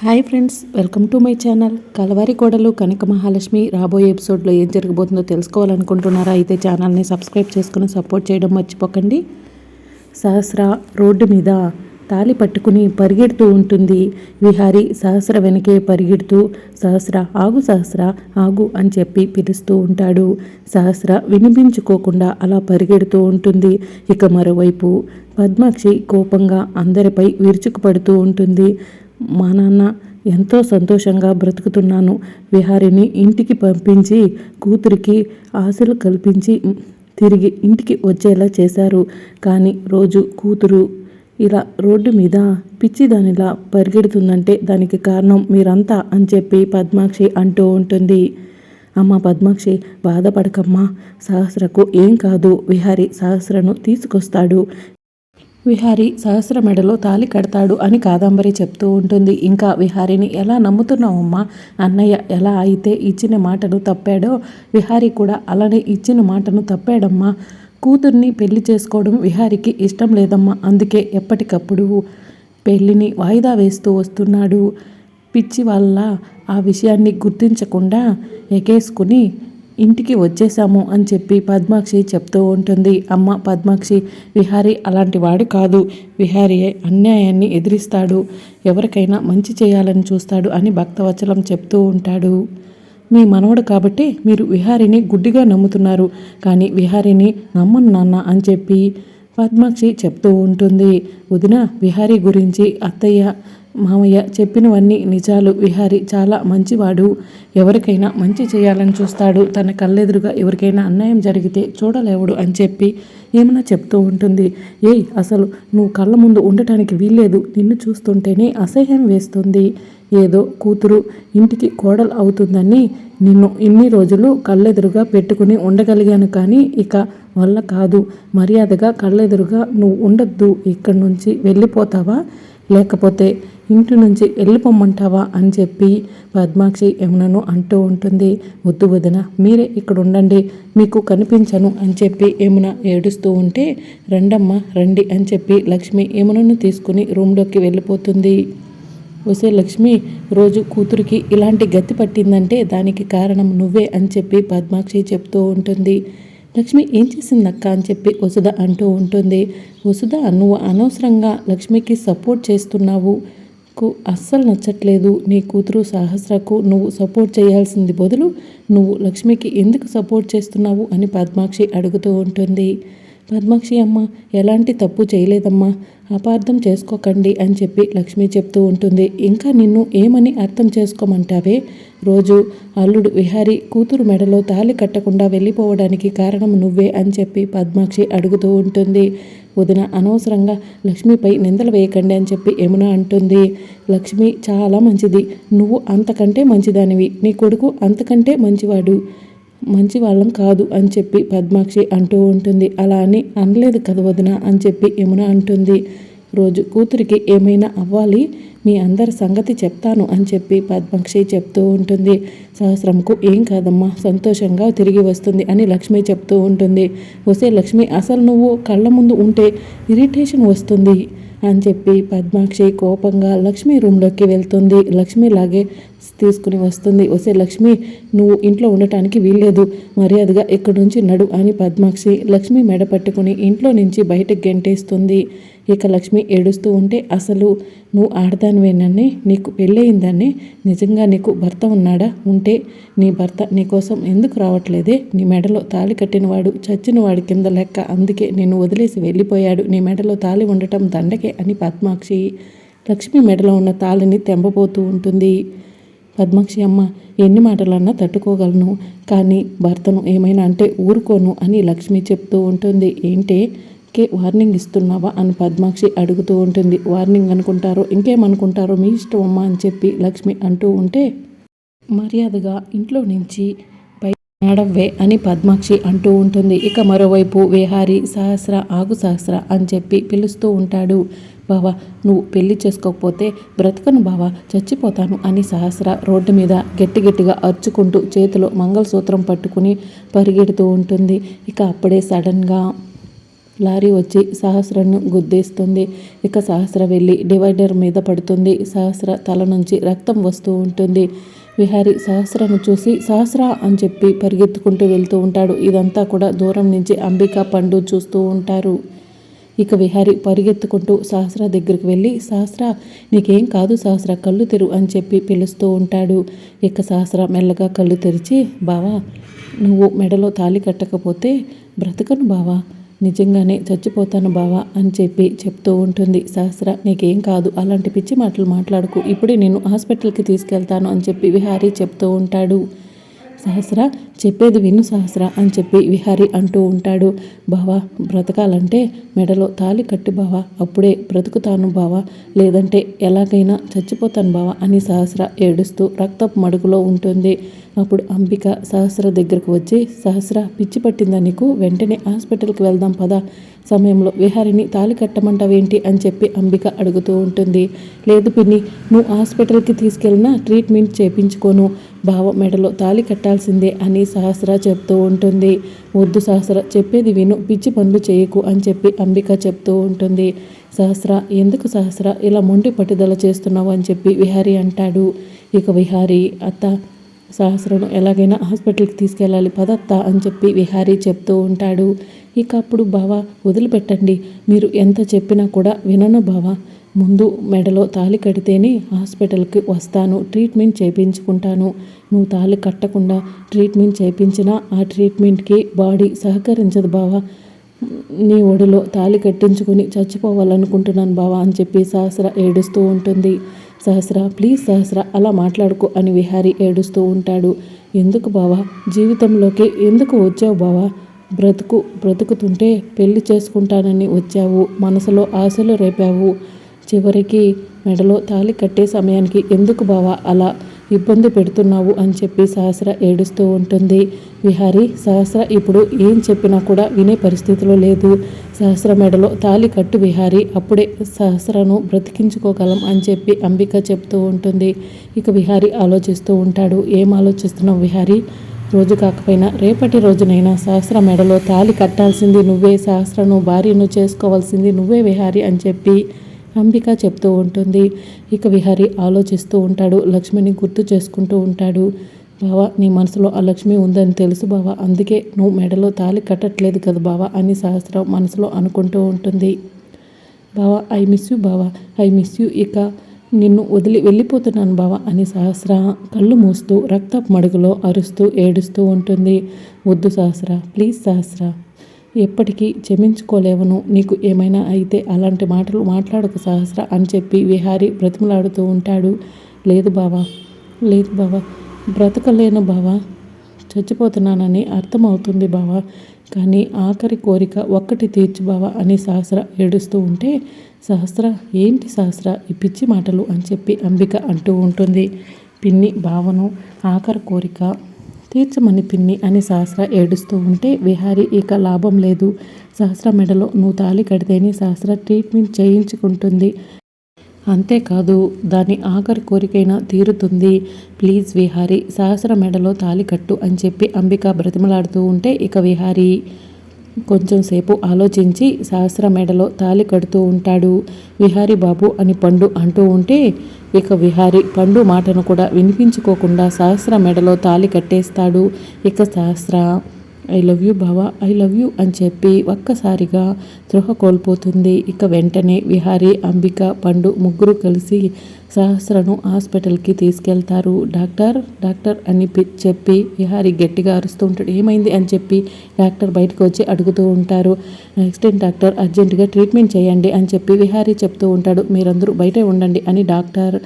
Hi friends welcome to my channel. Kalavari Kodalu Kanaka Mahalakshmi రాబోయే ఎపిసోడ్లో ఏం జరగబోతుందో తెలుసుకోవాలనుకుంటున్నారా? అయితే ఛానల్ని సబ్స్క్రైబ్ చేసుకుని సపోర్ట్ చేయడం మర్చిపోకండి. సహస్ర రోడ్డు మీద తాలి పట్టుకుని పరిగెడుతూ ఉంటుంది. విహారి సహస్ర వెనకే పరిగెడుతూ సహస్ర ఆగు సహస్ర ఆగు అని చెప్పి పిలుస్తూ ఉంటాడు. సహస్ర వినిపించుకోకుండా అలా పరిగెడుతూ ఉంటుంది. ఇక మరోవైపు పద్మాక్షి కోపంగా అందరిపై విరుచుకుపడుతూ ఉంటుంది. మా నాన్న ఎంతో సంతోషంగా బ్రతుకుతున్నాను. విహారిని ఇంటికి పంపించి కూతురికి ఆశలు కల్పించి తిరిగి ఇంటికి వచ్చేలా చేశారు. కానీ రోజు కూతురు ఇలా రోడ్డు మీద పిచ్చి దానిలా పరిగెడుతుందంటే దానికి కారణం మీరంతా అని చెప్పి పద్మాక్షి అంటూ ఉంటుంది. అమ్మ పద్మాక్షి బాధపడకమ్మా సహస్రకు ఏం కాదు. విహారి సహస్రను తీసుకొస్తాడు. విహారి సహస్ర మెడలో తాలి కడతాడు అని కాదంబరి చెప్తూ ఉంటుంది. ఇంకా విహారిని ఎలా నమ్ముతున్నావమ్మా అన్నయ్య ఎలా అయితే ఇచ్చిన మాటను తప్పాడో విహారి కూడా అలానే ఇచ్చిన మాటను తప్పాడమ్మా. కూతుర్ని పెళ్ళి చేసుకోవడం విహారికి ఇష్టం లేదమ్మా. అందుకే ఎప్పటికప్పుడు పెళ్ళిని వాయిదా వేస్తూ వస్తున్నాడు. పిచ్చి వల్ల ఆ విషయాన్ని గుర్తించకుండా ఎగేసుకుని ఇంటికి వచ్చేసాము అని చెప్పి పద్మాక్షి చెప్తూ ఉంటుంది. అమ్మ పద్మాక్షి విహారి అలాంటి వాడు కాదు. విహారి అన్యాయాన్ని ఎదిరిస్తాడు. ఎవరికైనా మంచి చేయాలని చూస్తాడు అని భక్తవచలం చెప్తూ ఉంటాడు. మీ మనవడు కాబట్టి మీరు విహారిని గుడ్డిగా నమ్ముతున్నారు. కానీ విహారిని నమ్మను నాన్న అని చెప్పి పద్మాక్షి చెప్తూ ఉంటుంది. వదిన విహారీ గురించి అత్తయ్య మామయ్య చెప్పినవన్నీ నిజాలు విహారి చాలా మంచివాడు. ఎవరికైనా మంచి చేయాలని చూస్తాడు. తన కళ్ళెదురుగా ఎవరికైనా అన్యాయం జరిగితే చూడలేవుడు అని చెప్పి ఏమైనా చెప్తూ ఉంటుంది. ఏయ్ అసలు నువ్వు కళ్ళ ముందు ఉండటానికి వీల్లేదు. నిన్ను చూస్తుంటేనే అసహ్యం వేస్తుంది. ఏదో కూతురు ఇంటికి కోడలు అవుతుందని నిన్ను ఇన్ని రోజులు కళ్ళెదురుగా పెట్టుకుని ఉండగలిగాను కానీ ఇక వల్ల కాదు. మర్యాదగా కళ్ళెదురుగా నువ్వు ఉండొద్దు. ఇక్కడి నుంచి వెళ్ళిపోతావా? లేకపోతే ఇంటి నుంచి వెళ్ళిపోమ్మంటావా అని చెప్పి పద్మాక్షి యమునను అంటూ ఉంటుంది. వద్దు వదిన మీరే ఇక్కడ ఉండండి మీకు కనిపించను అని చెప్పి యమున ఏడుస్తూ ఉంటే రండమ్మ రండి అని చెప్పి లక్ష్మి యమునను తీసుకుని రూమ్లోకి వెళ్ళిపోతుంది. వసే లక్ష్మి రోజు కూతురికి ఇలాంటి గతి పట్టిందంటే దానికి కారణం నువ్వే అని చెప్పి పద్మాక్షి చెప్తూ ఉంటుంది. లక్ష్మి ఏం చేసిందక్క అని చెప్పి వసుధ అంటూ ఉంటుంది. వసుధ నువ్వు అనవసరంగా లక్ష్మికి సపోర్ట్ చేస్తున్నావు. కు అస్సలు నచ్చట్లేదు. నీ కూతురు సహస్రకు నువ్వు సపోర్ట్ చేయాల్సింది బదులు నువ్వు లక్ష్మికి ఎందుకు సపోర్ట్ చేస్తున్నావు అని పద్మాక్షి అడుగుతూ ఉంటుంది. పద్మాక్షి అమ్మ ఎలాంటి తప్పు చేయలేదమ్మా. అపార్థం చేసుకోకండి అని చెప్పి లక్ష్మి చెప్తూ ఉంటుంది. ఇంకా నిన్ను ఏమని అర్థం చేసుకోమంటావే? రోజు అల్లుడు విహారి కూతురు మెడలో తాలి కట్టకుండా వెళ్ళిపోవడానికి కారణం నువ్వే అని చెప్పి పద్మాక్షి అడుగుతూ ఉంటుంది. వదిన అనవసరంగా లక్ష్మిపై నిందలు వేయకండి అని చెప్పి యమున అంటుంది. లక్ష్మి చాలా మంచిది. నువ్వు అంతకంటే మంచిదానివి. నీ కొడుకు అంతకంటే మంచివాడు. మంచి వాళ్ళం కాదు అని చెప్పి పద్మాక్షి అంటూ ఉంటుంది. అలా అని అనలేదు కదా వదిన అని చెప్పి యమున అంటుంది. రోజు కూతురికి ఏమైనా అవ్వాలి? మీ అందరి సంగతి చెప్తాను అని చెప్పి పద్మాక్షి చెప్తూ ఉంటుంది. సహస్రంకు ఏం కాదమ్మా సంతోషంగా తిరిగి వస్తుంది అని లక్ష్మి చెప్తూ ఉంటుంది. వస్తే లక్ష్మి అసలు నువ్వు కళ్ళ ముందు ఉంటే ఇరిటేషన్ వస్తుంది అని చెప్పి పద్మాక్షి కోపంగా లక్ష్మి రూమ్లోకి వెళ్తుంది. లక్ష్మి లాగే తీసుకుని వస్తుంది. వసే లక్ష్మి నువ్వు ఇంట్లో ఉండటానికి వీల్లేదు. మర్యాదగా ఇక్కడి నుంచి నడు అని పద్మాక్షి లక్ష్మి మెడ పట్టుకుని ఇంట్లో నుంచి బయటకు గెంటేస్తుంది. ఇక లక్ష్మి ఏడుస్తూ ఉంటే అసలు నువ్వు ఆడదానివేనని నీకు పెళ్ళయిందని నిజంగా నీకు భర్త ఉన్నాడా? ఉంటే నీ భర్త నీకోసం ఎందుకు రావట్లేదే? నీ మెడలో తాళి కట్టినవాడు చచ్చిన వాడి కింద లెక్క. అందుకే నిన్ను వదిలేసి వెళ్ళిపోయాడు. నీ మెడలో తాళి ఉండటం దండకే అని పద్మాక్షి లక్ష్మి మెడలో ఉన్న తాళిని తెంపబోతూ ఉంటుంది. పద్మాక్షి అమ్మ ఎన్ని మాటలన్నా తట్టుకోగలను కానీ భర్తను ఏమైనా అంటే ఊరుకోను అని లక్ష్మి చెప్తూ ఉంటుంది. ఏంటే? కే వార్నింగ్ ఇస్తున్నావా అని పద్మాక్షి అడుగుతూ ఉంటుంది. వార్నింగ్ అనుకుంటారో ఇంకేమనుకుంటారో మీ ఇష్టం అమ్మ అని చెప్పి లక్ష్మి అంటూ ఉంటే మర్యాదగా ఇంట్లో నుంచి నడవ్వే అని పద్మాక్షి అంటూ ఉంటుంది. ఇక మరోవైపు విహారి సహస్ర ఆగు సహస్ర అని చెప్పి పిలుస్తూ ఉంటాడు. బావా నువ్వు పెళ్ళి చేసుకోకపోతే బ్రతకను బావా చచ్చిపోతాను అని సహస్ర రోడ్డు మీద గట్టి గట్టిగా అరుచుకుంటూ చేతిలో మంగళసూత్రం పట్టుకుని పరిగెడుతూ ఉంటుంది. ఇక అప్పుడే సడన్గా లారీ వచ్చి సహస్రను గుద్దేస్తుంది. ఇక సహస్ర వెళ్ళి డివైడర్ మీద పడుతుంది. సహస్ర తల నుంచి రక్తం వస్తూ ఉంటుంది. విహారి సహస్రను చూసి సహస్ర అని చెప్పి పరిగెత్తుకుంటూ వెళ్తూ ఉంటాడు. ఇదంతా కూడా దూరం నుంచి అంబికా పండు చూస్తూ ఉంటారు. ఇక విహారి పరిగెత్తుకుంటూ సహస్ర దగ్గరికి వెళ్ళి సహస్ర నీకేం కాదు సహస్ర కళ్ళు తెరు అని చెప్పి పిలుస్తూ ఉంటాడు. ఇక సహస్ర మెల్లగా కళ్ళు తెరిచి బావా నువ్వు మెడలో తాళి కట్టకపోతే బ్రతకను బావా నిజంగానే చచ్చిపోతాను బావా అని చెప్పి చెప్తూ ఉంటుంది. సహస్ర నీకేం కాదు అలాంటి పిచ్చి మాటలు మాట్లాడుకు ఇప్పుడే నేను హాస్పిటల్కి తీసుకెళ్తాను అని చెప్పి విహారీ చెప్తూ ఉంటాడు. సహస్ర చెప్పేది విను సహస్ర అని చెప్పి విహారి అంటూ ఉంటాడు. బావా బ్రతకాలంటే మెడలో తాలి కట్టి బావా అప్పుడే బ్రతుకుతాను బావా లేదంటే ఎలాగైనా చచ్చిపోతాను బావా అని సహస్ర ఏడుస్తూ రక్తపు మడుగులో ఉంటుంది. అప్పుడు అంబిక సహస్ర దగ్గరకు వచ్చి సహస్ర పిచ్చి పట్టిందా నీకు? వెంటనే హాస్పిటల్కి వెళ్దాం పదా. సమయంలో విహారిని తాలి కట్టమంటావేంటి అని చెప్పి అంబిక అడుగుతూ ఉంటుంది. లేదు పిన్ని నువ్వు హాస్పిటల్కి తీసుకెళ్ళినా ట్రీట్మెంట్ చేపించుకోను. బావ మెడలో తాలి కట్టాల్సిందే అని సహస్ర చెప్తూ ఉంటుంది. వద్దు సహస్ర చెప్పేది విను పిచ్చి పనులు చేయకు అని చెప్పి అంబిక చెప్తూ ఉంటుంది. సహస్ర ఎందుకు సహస్ర ఇలా మొండి పట్టుదల చేస్తున్నావు అని చెప్పి విహారి అంటాడు. ఇక విహారి అత్త సహస్రను ఎలాగైనా హాస్పిటల్కి తీసుకెళ్ళాలి పదత్త అని చెప్పి విహారీ చెప్తూ ఉంటాడు. ఇక అప్పుడు బావా వదిలిపెట్టండి. మీరు ఎంత చెప్పినా కూడా వినను బావా. ముందు మెడలో తాలి కడితేనే హాస్పిటల్కి వస్తాను. ట్రీట్మెంట్ చేయించుకుంటాను నువ్వు తాలి కట్టకుండా ట్రీట్మెంట్ చేయించినా ఆ ట్రీట్మెంట్కి బాడీ సహకరించదు బావా. నీ ఒడిలో తాలి కట్టించుకుని చచ్చిపోవాలనుకుంటున్నాను బావా అని చెప్పి సహస్ర ఏడుస్తూ ఉంటుంది. సహస్ర ప్లీజ్ సహస్ర అలా మాట్లాడుకో అని విహారి ఏడుస్తూ ఉంటాడు. ఎందుకు బావా? జీవితంలోకి ఎందుకు వచ్చావు బావా? బ్రతుకు బ్రతుకుతుంటే పెళ్ళి చేసుకుంటానని వచ్చావు. మనసులో ఆశలు రేపావు. చివరికి మెడలో తాలి కట్టే సమయానికి ఎందుకు బావా అలా ఇబ్బంది పెడుతున్నావు అని చెప్పి సహస్ర ఏడుస్తూ ఉంటుంది. విహారి సహస్ర ఇప్పుడు ఏం చెప్పినా కూడా వినే పరిస్థితిలో లేదు. సహస్ర మెడలో తాలి కట్టు విహారి అప్పుడే సహస్రను బ్రతికించుకోగలం అని చెప్పి అంబిక చెప్తూ ఉంటుంది. ఇక విహారి ఆలోచిస్తూ ఉంటాడు. ఏం ఆలోచిస్తున్నావు విహారి? రోజు కాకపోయినా రేపటి రోజునైనా సహస్ర మెడలో తాలి కట్టాల్సింది నువ్వే సహస్రను భార్యను చేసుకోవాల్సింది నువ్వే విహారి అని చెప్పి అంబిక చెప్తూ ఉంటుంది. ఇక విహారి ఆలోచిస్తూ ఉంటాడు లక్ష్మిని గుర్తు చేసుకుంటూ ఉంటాడు. బావా నీ మనసులో ఆ లక్ష్మి ఉందని తెలుసు బావ అందుకే నువ్వు మెడలో తాలి కట్టట్లేదు కదా బావా అని సహస్రం మనసులో అనుకుంటూ ఉంటుంది. బావా ఐ మిస్ యూ బావా ఐ మిస్ యూ ఇక నిన్ను వదిలి వెళ్ళిపోతున్నాను బావా అని సహస్ర కళ్ళు మూస్తూ రక్తపు మడుగులో అరుస్తూ ఏడుస్తూ ఉంటుంది. వద్దు సహస్ర ప్లీజ్ సహస్ర. ఎప్పటికీ క్షమించుకోలేవను. నీకు ఏమైనా అయితే అలాంటి మాటలు మాట్లాడకు సహస్ర అని చెప్పి విహారి బ్రతిమలాడుతూ ఉంటాడు. లేదు బావా లేదు బావా బ్రతకలేను బావా. చచ్చిపోతున్నానని అర్థమవుతుంది బావా. కానీ ఆఖరి కోరిక ఒక్కటి తీర్చు బావా అని సహస్ర ఏడుస్తూ ఉంటే సహస్ర ఏంటి సహస్ర? ఈ పిచ్చి మాటలు అని చెప్పి అంబిక అంటూ ఉంటుంది. పిన్ని భావను ఆఖరి కోరిక. తీర్చమని పిన్ని అని సహస్ర ఏడుస్తూ ఉంటే విహారి ఇక లాభం లేదు. సహస్ర మెడలో నువ్వు తాలి కడితేనే సహస్ర ట్రీట్మెంట్ చేయించుకుంటుంది. అంతేకాదు దాని ఆఖరి కోరికైనా తీరుతుంది. ప్లీజ్ విహారి సహస్ర మెడలో తాలి కట్టు అని చెప్పి అంబిక బ్రతిమలాడుతూ ఉంటే ఇక విహారీ కొంచెం సేపు ఆలోచించి సహస్ర మెడలో తాలి కడుతూ ఉంటాడు. విహారి బాబు అని పండు అంటూ ఉంటే ఇక విహారి పండు మాటను కూడా వినిపించుకోకుండా సహస్ర మెడలో తాలి కట్టేస్తాడు. ఇక సహస్ర ఐ లవ్ యూ బావా ఐ లవ్ యూ అని చెప్పి ఒక్కసారిగా త్రోహ కోల్పోతుంది. ఇక వెంటనే విహారీ అంబిక పండు ముగ్గురు కలిసి సహస్రను హాస్పిటల్కి తీసుకెళ్తారు. డాక్టర్ డాక్టర్ అని చెప్పి విహారి గట్టిగా అరుస్తూ ఉంటాడు. ఏమైంది అని చెప్పి డాక్టర్ బయటకు వచ్చి అడుగుతూ ఉంటారు. నెక్స్ట్ డాక్టర్ అర్జెంటుగా ట్రీట్మెంట్ చేయండి అని చెప్పి విహారీ చెప్తూ ఉంటాడు. మీరందరూ బయటే ఉండండి అని డాక్టర్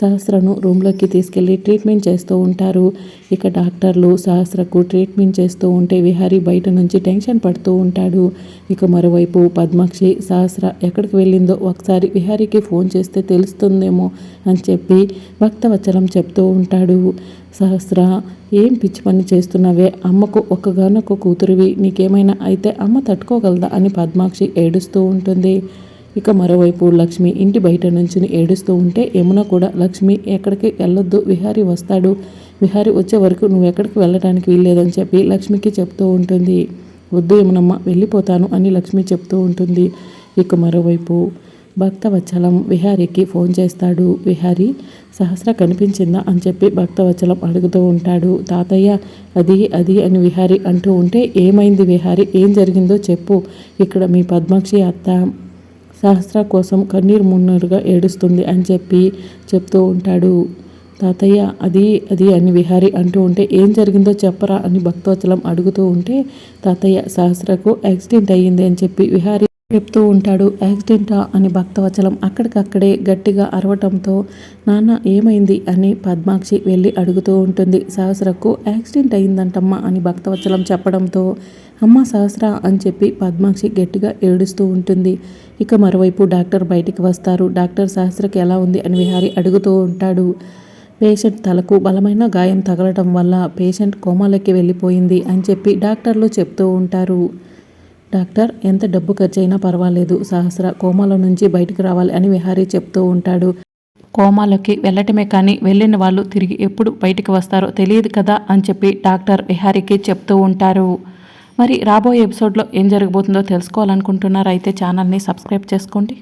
సహస్రను రూమ్లోకి తీసుకెళ్ళి ట్రీట్మెంట్ చేస్తూ ఉంటారు. ఇక డాక్టర్లు సహస్రకు ట్రీట్మెంట్ చేస్తూ ఉంటే విహారీ బయట నుంచి టెన్షన్ పడుతూ ఉంటాడు. ఇక మరోవైపు పద్మాక్షి సహస్ర ఎక్కడికి వెళ్ళిందో ఒకసారి విహారీకి ఫోన్ చేస్తే తెలుస్తుందేమో అని చెప్పి భక్తవచలం చెప్తూ ఉంటాడు. సహస్ర ఏం పిచ్చి పని చేస్తున్నావే? అమ్మకు ఒక్కగానొక్క కూతురివి. నీకేమైనా అయితే అమ్మ తట్టుకోగలదా? అని పద్మాక్షి ఏడుస్తూ ఉంటుంది. ఇక మరోవైపు లక్ష్మి ఇంటి బయట నుంచి ఏడుస్తూ ఉంటే యమున కూడా లక్ష్మి ఎక్కడికి వెళ్ళొద్దు విహారీ వస్తాడు. విహారీ వచ్చే వరకు నువ్వు ఎక్కడికి వెళ్ళడానికి వీల్లేదని చెప్పి లక్ష్మికి చెప్తూ ఉంటుంది. వద్దు యమునమ్మ వెళ్ళిపోతాను అని లక్ష్మి చెప్తూ ఉంటుంది. ఇక మరోవైపు భక్తవచ్చలం విహారీకి ఫోన్ చేస్తాడు. విహారీ సహస్ర కనిపించిందా? అని చెప్పి భక్తవచ్చలం అడుగుతూ ఉంటాడు. తాతయ్య అది అది అని విహారీ అంటూ ఉంటే ఏమైంది విహారీ? ఏం జరిగిందో చెప్పు. ఇక్కడ మీ పద్మాక్షి అత్త సహస్ర కోసం కన్నీరు మున్నీరుగా ఏడుస్తుంది అని చెప్పి చెప్తూ ఉంటాడు. తాతయ్య అది అది అని విహారి అంటూ ఉంటే ఏం జరిగిందో చెప్పరా అని భక్తవచలం అడుగుతూ ఉంటే తాతయ్య సహస్రకు యాక్సిడెంట్ అయ్యింది అని చెప్పి విహారి చెప్తూ ఉంటాడు. యాక్సిడెంటా అని భక్తవచలం అక్కడికక్కడే గట్టిగా అరవటంతో నాన్న ఏమైంది అని పద్మాక్షి వెళ్ళి అడుగుతూ ఉంటుంది. సహస్రకు యాక్సిడెంట్ అయిందంటమ్మా అని భక్తవచలం చెప్పడంతో అమ్మ సహస్ర అని చెప్పి పద్మాక్షి గట్టిగా ఏడుస్తూ ఉంటుంది. ఇక మరోవైపు డాక్టర్ బయటికి వస్తారు. డాక్టర్ శాస్త్రకి ఎలా ఉంది అని విహారి అడుగుతూ ఉంటాడు. పేషెంట్ తలకు బలమైన గాయం తగలటం వల్ల పేషెంట్ కోమాలోకి వెళ్ళిపోయింది అని చెప్పి డాక్టర్లు చెప్తూ ఉంటారు. డాక్టర్ ఎంత డబ్బు ఖర్చైనా పర్వాలేదు. సహస్ర కోమాలో నుంచి బయటకు రావాలి అని విహారీ చెప్తూ ఉంటాడు. కోమాలోకి వెళ్ళటమే కానీ వెళ్ళిన వాళ్ళు తిరిగి ఎప్పుడు బయటికి వస్తారో తెలియదు కదా అని చెప్పి డాక్టర్ విహారీకి చెప్తూ ఉంటారు. మరి రాబోయే ఎపిసోడ్లో ఏం జరగబోతుందో తెలుసుకోవాలనుకుంటున్నారైతే అయితే ఛానల్ని సబ్స్క్రైబ్ చేసుకోండి.